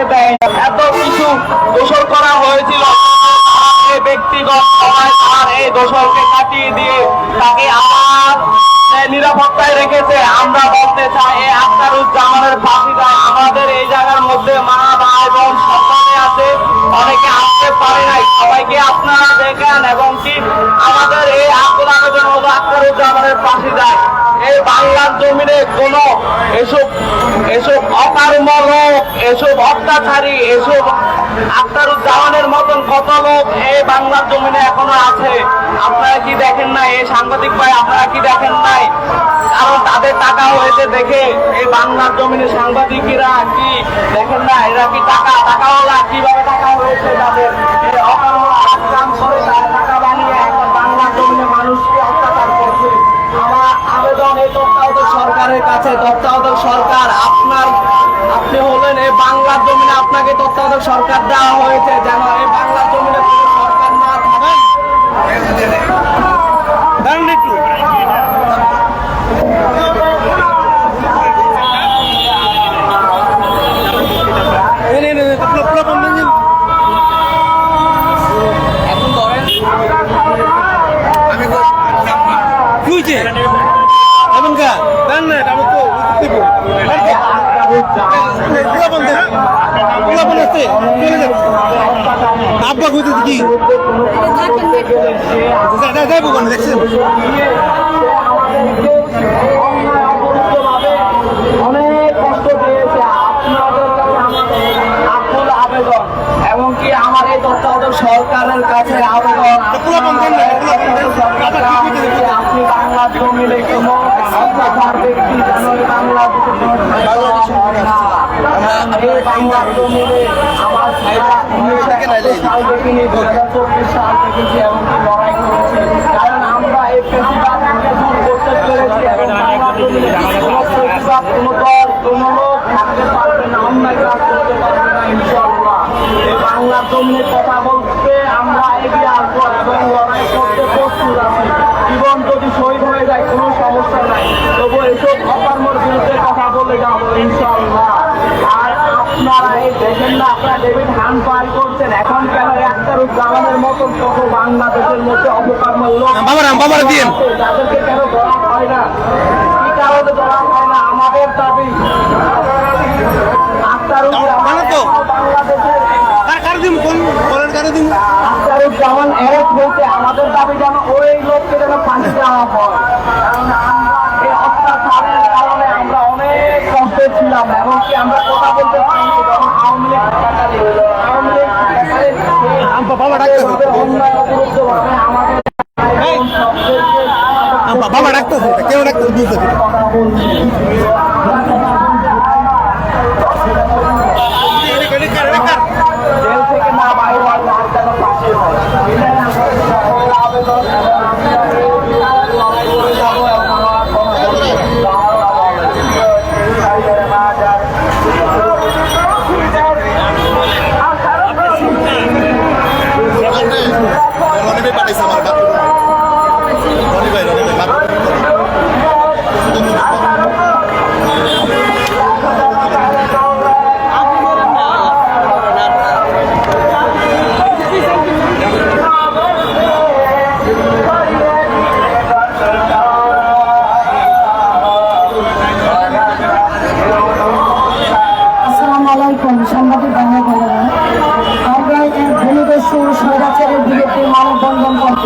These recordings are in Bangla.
তাকে দেয়। না। এত কিছু দোষর করা হয়েছিল। ব্যক্তিগত তার এই দোষরকে কাটিয়ে দিয়ে তাকে আবার নিরাপত্তায় রেখেছে। আমরা বলতে চাই এই আখতারুজ্জামানের ফাঁসি দেয় আমাদের এই জায়গার মধ্যে মা, ভাই, বোন সকালে আছে। অনেকে আসতে পারে নাই। সবাইকে আপনারা দেখেন এবং কি আমাদের এই আব্দুল আবেদন হলো আখতারুজ্জামানের পাশে যায় এই বাংলার জমিনে কোন এসব এসব অকার্ম লোক এসব অত্যাচারী, এসব আখতারুজ্জামানের মতন কত লোক এই বাংলার জমিনে এখনও আছে? আপনারা কি দেখেন নাই? এই সাংবাদিক ভাই, আপনারা কি দেখেন নাই? কারণ তাদের টাকা হয়েছে দেখে এই বাংলার জমিনে সাংবাদিকেরা কি দেখেন না? এরা কি টাকা? টাকাওয়ালা? কীভাবে টাকা হয়েছে যাদের এখন বাংলার জমিনে মানুষকে অত্যাচার করছে। আমার আবেদন, এই তত্ত্বাবধায়ক সরকারের কাছে, তত্ত্বাবধায়ক সরকার, আপনার আপনি হলেন এই বাংলার জমিনে আপনাকে তত্ত্বাবধায়ক সরকার দেওয়া হয়েছে যেন এই আব্বা কইতে কি দেখছেন অনেক কষ্ট পেয়েছে আকুল আবেদন এবং কি আমার এই তত্ত্বাবধায়ক সরকারের কাছে আবেদন আপনি বাংলার জমিনে কোনো ব্যক্তি এই কারণ আমরা এই প্রতিবাদকে দূর করতে পেরেছি এবং করতে পারবে না জমিনে কথা বলতে আমরা এগিয়ে আসব এবং জীবন যদি শহীদ হয়ে যায় কোনো সমস্যা নাই তবু এসব অকর্মর বিরুদ্ধে কথা বলে যাব ইনশাআল্লাহ আর আপনারা এই দেখেন না আপনারা ডেভিড হান পার করছেন। এখন কেন একটারুজ্জামানের মতন কত বাংলাদেশের মধ্যে অপকর্ম লোক তাদেরকে কেন ধরা হয় না? কি কারণে ধরা হয় না আমাদের দাবি। আখতারুজ্জামান এক হয়েছে আমাদের দাবি যেন ওই লোককে যেন ফাঁসি দেওয়া হয় কারণ আমরা এই অত্যাচারের কারণে আমরা অনেক কষ্টে ছিলাম এবং কি আমরা কথা বলতে পারিনি যখন আওয়ামী লীগ লীগ বাবা আমাদের ডাকতেছে কেউ ডাক্তার বুঝতে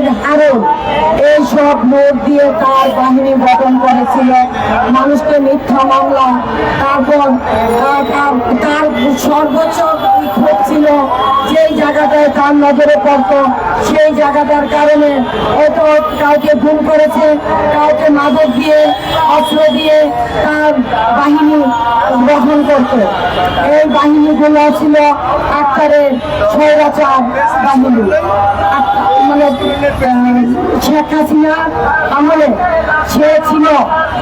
বিবির হারুন এইসব নোট দিয়ে তার বাহিনী গঠন করেছিল। মানুষকে মিথ্যা মামলা, তারপর তার- সর্বোচ্চ ক্ষোভ ছিল যে জায়গাটায় তার নজরে পড়তো, সেই জায়গাটার কারণে হয়তো কাউকে গুম করেছে, কাউকে মাদক দিয়ে, অস্ত্র দিয়ে তার বাহিনী গ্রহণ করত। এই বাহিনীগুলো ছিল আক্তারের স্বৈরাচার বাহিনী। মানে শেখ হাসিনা আমলে সে ছিল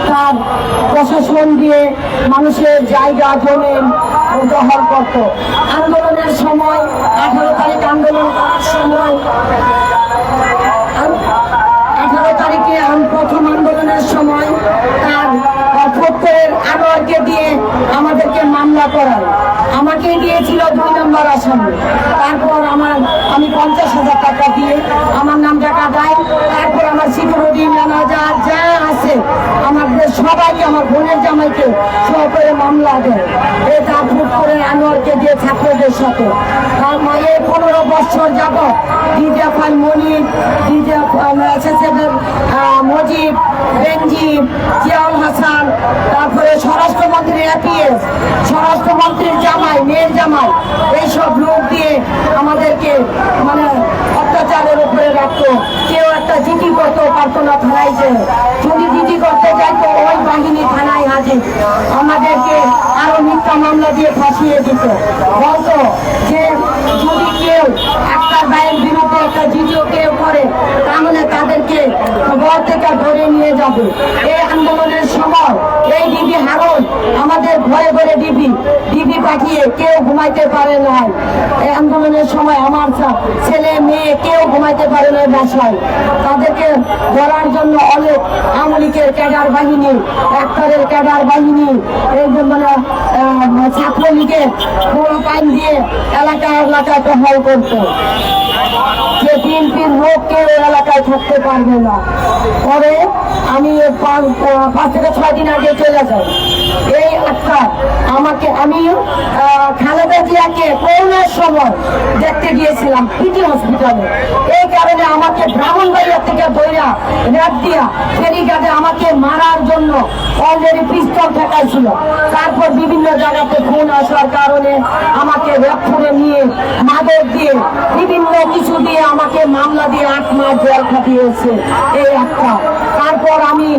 তার প্রশাসন দিয়ে মানুষের জায়গা, জমি দখল করত। আন্দোলনের সময়, আঠারো তারিখ আন্দোলন করার সময়, আঠারো তারিখে প্রথম আন্দোলনের সময় তার প্রত্যয়ের আনোয়ারকে দিয়ে আমাদেরকে মামলা করায়। আমাকে দিয়েছিল দুই নম্বর আসন। তারপর আমার, আমি পঞ্চাশ হাজার টাকা দিয়ে, আমার নামটা কাটাই। তারপর আমার সিকিউরিটি ম্যানেজার যা আছে সবাইকে, আমার বোনের জামাইকে সহ করে মামলা দেয় এটা ফুট করে আনোয়ারকে দিয়ে ছাত্রদের সাথে। তার মায়ে পনেরো বছর যাবত ডিজে ফাল মনির এসএসএফের মজিব বেনজিব জিয়াউল হাসান, তারপরে স্বরাষ্ট্রমন্ত্রী এপিএস, স্বরাষ্ট্রমন্ত্রীর জামাই, মেয়ের জামাই, এইসব লোক দিয়ে আমাদেরকে মানে অত্যাচারের উপরে রাখতো। কেউ একটা চিঠি করতে পারতো না থানায় যে যদি চিঠি করতে যাইতো ওই বাহিনী থানায় আমাদেরকে আরও মিথ্যা মামলা দিয়ে ফাঁসিয়ে দিত। বলতো যে যদি কেউ একটা দায়ের বিরুদ্ধে একটা জিডিও কেউ করে, তাহলে তাদেরকে ঘর থেকে ধরে নিয়ে যাবে। এই আন্দোলনের সময় এই ডিবি হারন আমাদের ঘরে ঘরে ডিবি ডিবি পাঠিয়ে কেউ ঘুমাইতে পারে নাই। এই আন্দোলনের সময় আমার ছেলে, মেয়ে কেউ ঘুমাইতে পারে না বাসায়। তাদেরকে ধরার জন্য অনেক আমলিকের ক্যাডার বাহিনী, ডাক্তারের ক্যাডার বাহিনী, এই মানে ছাত্রলীগের পুরো পাইন দিয়ে এলাকা এলাকায় টহল করতো। যে বিএনপির লোক কেউ এলাকায় থাকতে পারবে না। পরে আমি পাঁচ থেকে ছয় দিন আগে চলে যাই। এই একটা আমাকে, আমি খালেদা জিয়াকে করোনার সময় দেখতে গিয়েছিলাম পিটি হসপিটালে। এই কারণে আমাকে ব্রাহ্মণবাড়িয়া থেকে দইরা র্যাপ দিয়া ফেরিঘাটে আমাকে মারার জন্য অলরেডি পিস্তল ঠেকাইছিল। তারপর বিভিন্ন জায়গাতে খুন আসার কারণে আমাকে করে নিয়ে মাদক দিয়ে বিভিন্ন কিছু দিয়ে আমাকে মামলা দিয়ে আট মাস জল খাটিয়েছে এই একটা। তারপর আমি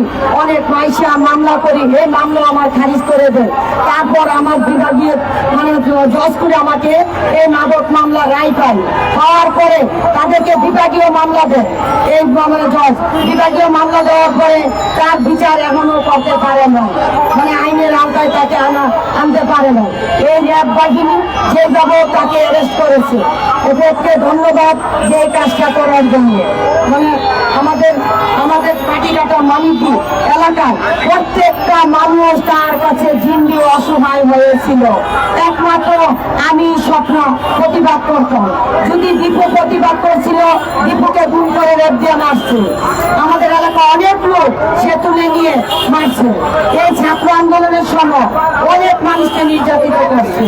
অনেক মাইসা মামলা করি এই মামলা আমার খারিজ করে দেয় তারপর আমার বিভাগীয় মানে জজ করে আমাকে এই মাদক মামলা রায় পাই পাওয়ার পরে তাদেরকে বিভাগীয় মামলা দেয়। এই মানে জজ, বিভাগীয় মামলা দেওয়ার পরে তার বিচার এখনও করতে পারে না। মানে তাকে আনা, আনতে পারে না। এই র্যাব বাহিনী যে যাব তাকে অ্যারেস্ট করেছে এদেরকে ধন্যবাদ যে এই কাজটা করার জন্য। মানে আমাদের আমাদের পাটিকাটা মানিপুর এলাকায় প্রত্যেকটা মানুষ তার কাছে জিন্দি অসহায় হয়েছিল। একমাত্র আমি স্বপ্ন প্রতিবাদ করতাম। যদি দীপু প্রতিবাদ করছিল, দীপুকে গুম করে রেপ দিয়ে মারছে। আমাদের এলাকা অনেক লোক সে তুলে নিয়ে মারছে এই ছাত্র আন্দোলনের সময় অনেক মানুষকে নির্যাতিত করছে।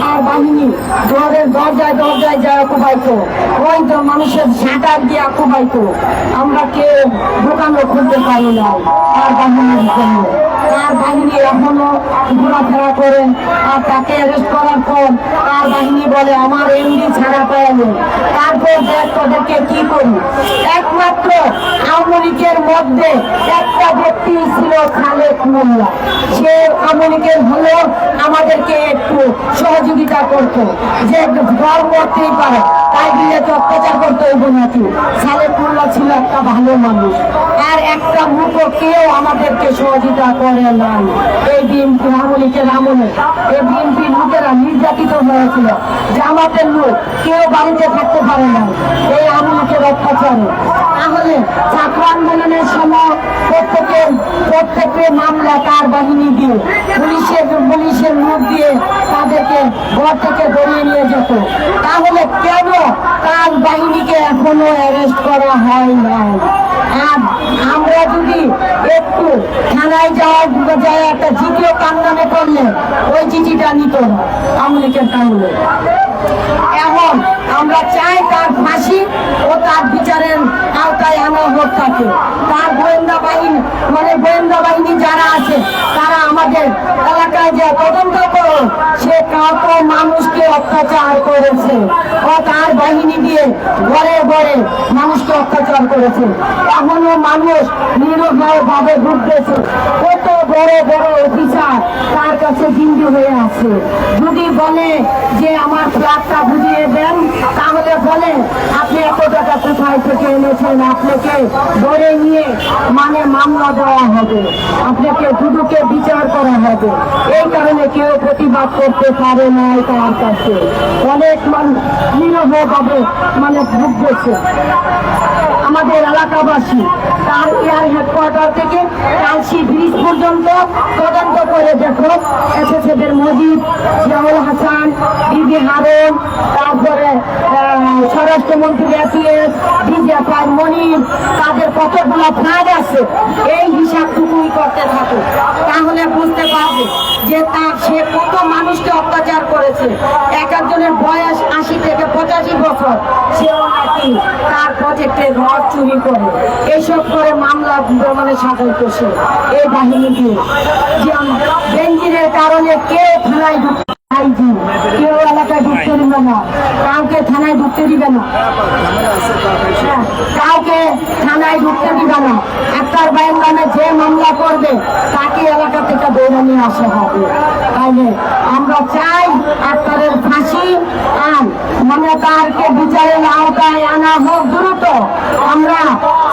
তার বাহিনী ঘরের দরজায় দরজায় যায় কুবাইতো ওই তো মানুষের ঝাঁটার দিয়ে কুবাইতো আমরা কেউ দোকানও খুলতে পারি না তার বাহিনীর জন্য। তার বাহিনী এখনও ঘোরাফেরা করে আর তাকে অ্যারেস্ট করার পর তার বাহিনী বলে, আমার এমডি ছাড়া পায়নি তারপর দেখ তোদেরকে কি করি? একমাত্র আওয়ামী লীগের মধ্যে একটা ব্যক্তি ছিল খালেদ মোল্লা সে আওয়ামী লীগের আমাদেরকে একটু সহযোগিতা করতো। যে ঘর করতেই পারে, তাই দিলে তো অত্যাচার করতে হইব সালেক মোল্লা ছিল একটা ভালো মানুষ। আর একটা মুখো কেউ আমাদেরকে সহযোগিতা করে নাই। এই বিএনপি আওয়ামী আমলে। এই বিএনপির লোকেরা নির্যাতিত হয়েছিল। জামাতের লোক কেউ বাড়িতে থাকতে পারে না এই আওয়ামী লীগের অত্যাচারে। তাহলে ছাত্র আন্দোলনের সময় প্রত্যেকের প্রত্যেকের মামলা তার বাহিনী দিয়ে, পুলিশের পুলিশের মুখ দিয়ে তাদেরকে ঘর থেকে বেরিয়ে নিয়ে যেত। তাহলে কেন তার বাহিনীকে এখনও অ্যারেস্ট করা হয় নাই? আর আমরা যদি একটু থানায় যাওয়ার যায় একটা জিডিও কান্দানে করলে ওই চিঠিটা নিত লীগের কারণে। এখন আমরা চাই তার ফাঁসি ও তার বিচারের আওতায় আনা হোক তাকে। তার গোয়েন্দা বাহিনী মানে গোয়েন্দা বাহিনী যারা আছে, তারা আমাদের এলাকায় যে তদন্ত করো সে কত মানুষকে অত্যাচার করেছে ও তার বাহিনী দিয়ে ঘরে ঘরে মানুষকে অত্যাচার করেছে। এখনও মানুষ নিরভয় ভাবে কত বড় বড় অফিসার তার কাছে বিন্দু হয়ে আছে। যদি বলে যে আমার ফ্ল্যাটটা বুঝিয়ে দেন, তাহলে বলে, আপনি এত টাকা কোথায় থেকে এনেছেন? আপনাকে ধরে নিয়ে মানে মামলা দেওয়া হবে। আপনাকে দুদুকে বিচার করা হবে। কেউ প্রতিবাদ করতে পারে নাই তার কাছে। অনেক মানুষ নিরভভাবে মানে ভুগতেছে। আমাদের এলাকাবাসী, তার এয়ার হেডকোয়ার্টার থেকে কালসি ব্রিজ পর্যন্ত তদন্ত করে দেখো। এসেছেদের মজিদ জিয়াউল হাসান বিবি হারুন, তারপরে স্বরাষ্ট্রমন্ত্রী এপিএস ডিজিএফআই মনির, তাদের কতগুলো ফ্ল্যাগ আছে, এই হিসাবটুকুই করতে থাকো। তাহলে বুঝতে পারবে যে তার সে করেছে এক একজনের বয়স আশি থেকে পঁচাশি বছর। সেও নাকি তার প্রজেক্টে ঘর চুরি করে। এইসব করে মামলা মানে করছে। এই বাহিনীকে কারণে কে থানায় আইজি কেউ এলাকায় ঢুকতে দিবে না। কাউকে থানায় ঢুকতে দিবে না। হ্যাঁ, কাউকে থানায় ঢুকতে দিবে না। একটার বাইন নামে যে মামলা করবে তাকে এলাকা থেকে দৌড়ে নিয়ে আসা হবে। তাইলে আমরা চাই আক্তারের ফাঁসি আর মানে তারকে বিচারের আওতায় আনা হোক দ্রুত। আমরা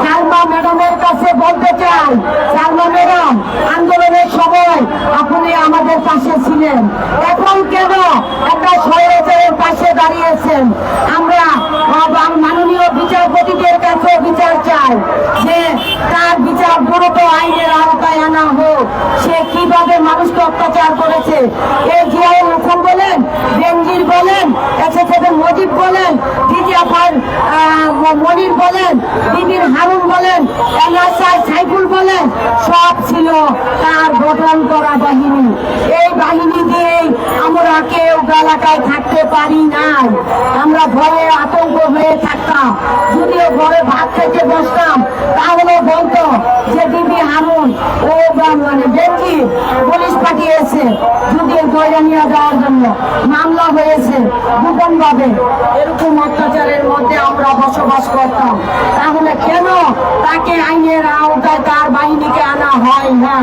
সালমা ম্যাডামের কাছে বলতে চাই সালমা ম্যাডাম আন্দোলনের সময় আপনি আমাদের পাশে ছিলেন। এখন কেন? একটা স্বৈরাচারের পাশে দাঁড়িয়েছেন। আমরা মাননীয় বিচারপতিদের কাছে বিচার চাই যে তার বিচার দ্রুত আইনের আওতায় আনা হোক। সে কীভাবে মানুষকে অত্যাচার করেছে? এই জিয়াউল হাসান বলেন, বেনজির বলেন এসএসএফ মজিব বলেন, ডিজিএফআর মনির বলেন বিবির হারুন বলেন এনএসআই সাইফুল বলেন, সব ছিল তার গঠন করা বাহিনী। এই বাহিনী দিয়েই আমরা কেউ এলাকায় থাকতে পারি নাই। আমরা ভয়ে আতঙ্ক হয়ে থাকতাম। যদিও ঘরে ভাত খেতে বসতাম, তাহলে বলতো যে বিবি হারুন, ও মানে বেঞ্জি পুলিশ পাঠিয়েছে। যদি ধরে নিয়ে যাওয়ার জন্য মামলা হয়েছে গোপন ভাবে এরকম অত্যাচারের মধ্যে আমরা বসবাস করতাম। তাহলে কেন তাকে আইনের আওতায় তার বাহিনীকে আনা হয় না?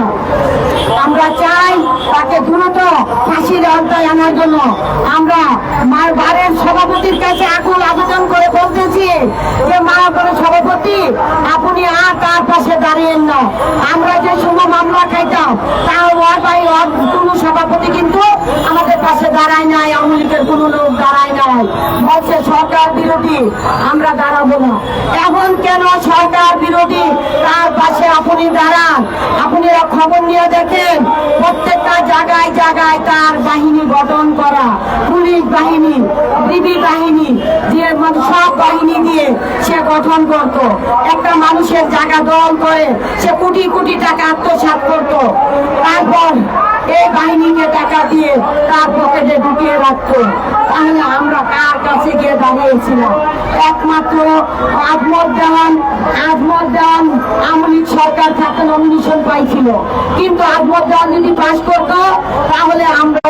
আমরা চাই তাকে দ্রুত ফাঁসির আওতায় আনার জন্য আমরা মার বারের সভাপতির কাছে আকুল আবেদন করে বলতেছি যে মারাপুরের সভাপতি, আপনি আর তার পাশে দাঁড়িয়েন না। আমরা যে সময় মামলা খাইতাম তাও ওর কোনো সভাপতি কিন্তু আমাদের পাশে দাঁড়ায় নাই, আওয়ামী লীগের কোনো লোক দাঁড়ায় নাই। বলছে, সরকার বিরোধী, আমরা দাঁড়াবো না। এখন কেন সরকার বিরোধী? তার পাশে আপনি দাঁড়ান। আপনারা খবর নিয়ে দেখেন, প্রত্যেকটা জায়গায় জায়গায় তার বাহিনী গঠন করা। পুলিশ বাহিনী বিবি বাহিনী, যে সব বাহিনী দিয়ে সে গঠন করত। একটা মানুষের জায়গা দল করে সে কোটি কোটি টাকা আত্মসাত করত। তারপর এই বাহিনীকে টাকা দিয়ে তার পকেটে ঢুকিয়ে রাখতো। তাহলে আমরা কার কাছে গিয়ে দাঁড়িয়েছিলাম? একমাত্র আজমত দেওয়ান আজমত দেওয়ান আমলিক সরকার থাকতে নমিনেশন পাইছিল। কিন্তু আজমত দেওয়ান যদি পাশ করতো, তাহলে আমরা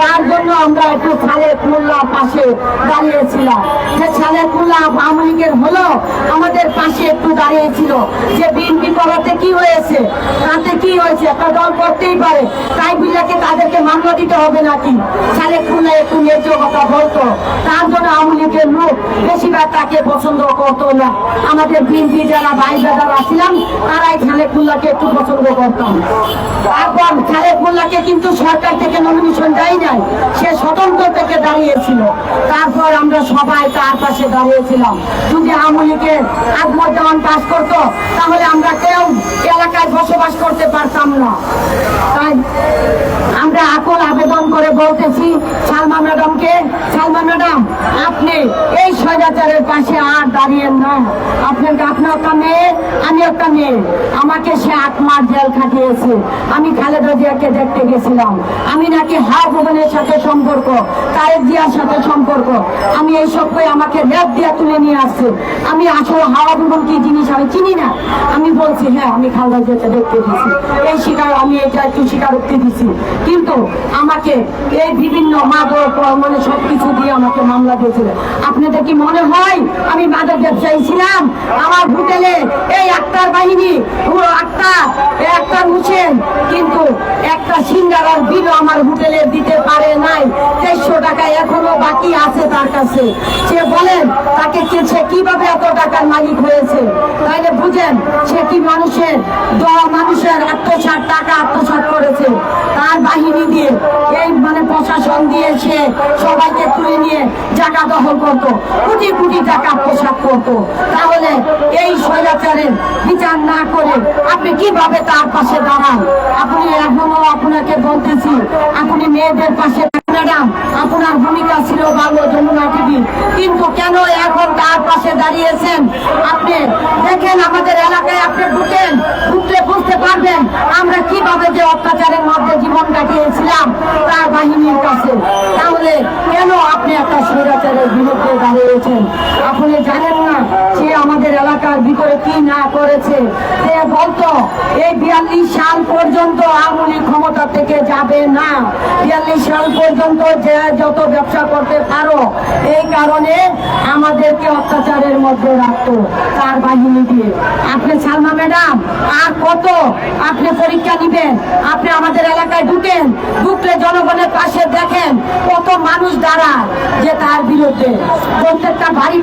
তার জন্য আমরা একটু খালেদ কুল্লা পাশে দাঁড়িয়েছিলাম। যে খালেদ কুল্লা আওয়ামী লীগের হলো, আমাদের পাশে একটু দাঁড়িয়েছিল। যে বিএনপি করাতে কি হয়েছে, তাতে কি হয়েছে, একটা দল করতেই পারে। তাই বিলাকে তাদেরকে মামলা দিতে হবে নাকি? খালেদ কুল্লা একটু ন্যায্য কথা বলতো। লীগের লোক বেশিরভাগ তাকে পছন্দ করতো না। আমাদের বিএনপি যারা ভাই যারা ছিলাম তারাই খালেদ মোল্লাকে একটু পছন্দ করতাম। তারপর খালেদ মোল্লাকে কিন্তু সরকার থেকে নমিনেশন দেয় নাই, সে স্বতন্ত্র থেকে দাঁড়িয়েছিল। তারপর আমরা সবাই তার পাশে দাঁড়িয়েছিলাম। যদি আওয়ামী লীগের আত্মজ্ঞান পাশ করতো, তাহলে আমরা কেউ এলাকায় বসবাস করতে পারতাম না। তাই আমরা আকুল আবেদন করে বলতেছি, সালমা ম্যাডামকে, সালমা ম্যাডাম, আপনি এই স্বৈরাচারের পাশে আর দাঁড়িয়েন না। আপনার আপনার একটা মেয়ে, আমি একটা মেয়ে। আমাকে সে আট মাস জেল খাটিয়েছে। আমি খালেদা জিয়াকে দেখতে গেছিলাম। আমি নাকি হাওয়া ভবনের সাথে সম্পর্ক খালেদ জিয়ার সাথে সম্পর্ক। আমি এইসব করে আমাকে র্যাব দিয়া তুলে নিয়ে আসছে। আমি আসলে হাওয়া ভবন কি জিনিস আমি চিনি না। আমি বলছি হ্যাঁ আমি খালদা জিয়াকে দেখতে দিয়েছি এই শিকার, আমি এটা একটু স্বীকারোক্তি দিছি। কিন্তু আমাকে এই বিভিন্ন মাদক মানে সবকিছু দিয়ে আমাকে মামলা দিয়েছিল। আপনাদের কি মনে হয় আমি মাদক ব্যবসায়ী ছিলাম আমার হোটেলে এই আক্তার বাহিনী পুরো আক্তার এই আক্তার হোসেন কিন্তু একটা সিঙ্গারার বিল আমার হোটেলে দিতে পারে নাই। দেড়শো টাকা এখনও বাকি আছে তার কাছে। সে বলেন, তাকে সে কীভাবে এত টাকার মালিক হয়েছে? তাইলে বুঝেন, সে কি মানুষের দ- মানুষের আত্মসাত টাকা আত্মসাত করেছে? তার বাহিনী দিয়ে, এই মানে প্রশাসন দিয়ে সে সবাইকে তুলে নিয়ে জায়গা দখল করতো কোটি কোটি টাকা পোশাক করতো। তাহলে এই স্বৈরাচারের বিচার না করে আপনি কীভাবে তার পাশে দাঁড়ান? আপনি এখনও আপনাকে বলতেছি, আপনি মেয়েদের পাশে ম্যাডাম, আপনার ভূমিকা ছিল ভালো যমুনা টিভি। কিন্তু কেন এখন তার পাশে দাঁড়িয়েছেন আপনি? দেখেন আমাদের এলাকায় আপনি ঢুকেন, ঢুকলে বুঝতে পারবেন আমরা কীভাবে যে অত্যাচারের মধ্যে জীবন কাটিয়েছিলাম তার বাহিনীর কাছে। তাহলে কেন আপনি একটা স্বৈরাচারের বিরুদ্ধে দাঁড়িয়েছেন? আপনি জানেন না সে আমাদের এলাকার ভিতরে কি না করেছে। সে বলতো এই বিয়াল্লিশ সাল পর্যন্ত আওয়ামী ক্ষমতা থেকে যাবে না। বিয়াল্লিশ সাল পর্যন্ত যে যত ব্যবসা করতে পারো, এই কারণে আমাদেরকে অত্যাচারের মধ্যে রাখতো তার বাহিনী দিয়ে। আপনি সালমা ম্যাডাম, আর কত? আপনি পরীক্ষা নিবেন, আপনি আমাদের এলাকায় ঢুকেন, ঢুকলে জনগণের পাশে দেখেন কত মানুষ দাঁড়ায় যে তার বিরুদ্ধে। প্রত্যেকটা বাড়ি